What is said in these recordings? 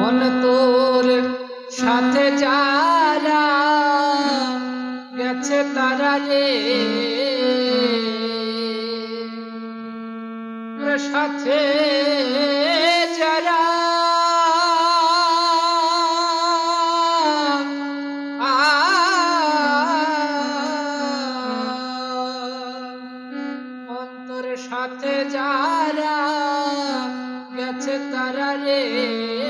মন তোর সাথে যারা গেছে তারা রে সাথে যারা অন্তর সাথে যারা গেছে তারা রে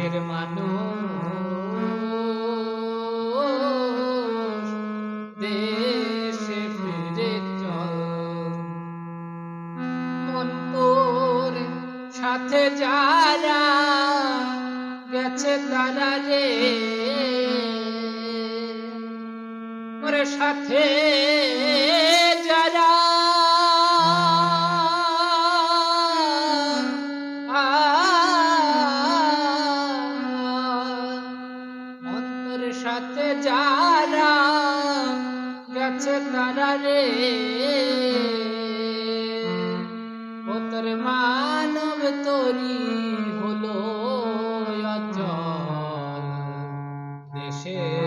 দেশের মানুষ দেশে ফিরে চল। মন তোর সাথে যারা গেছে তারা রে ওরে সাথে সাথে যারা গেছে তারা রে। ও মানব তরি হলো অচল। দেশে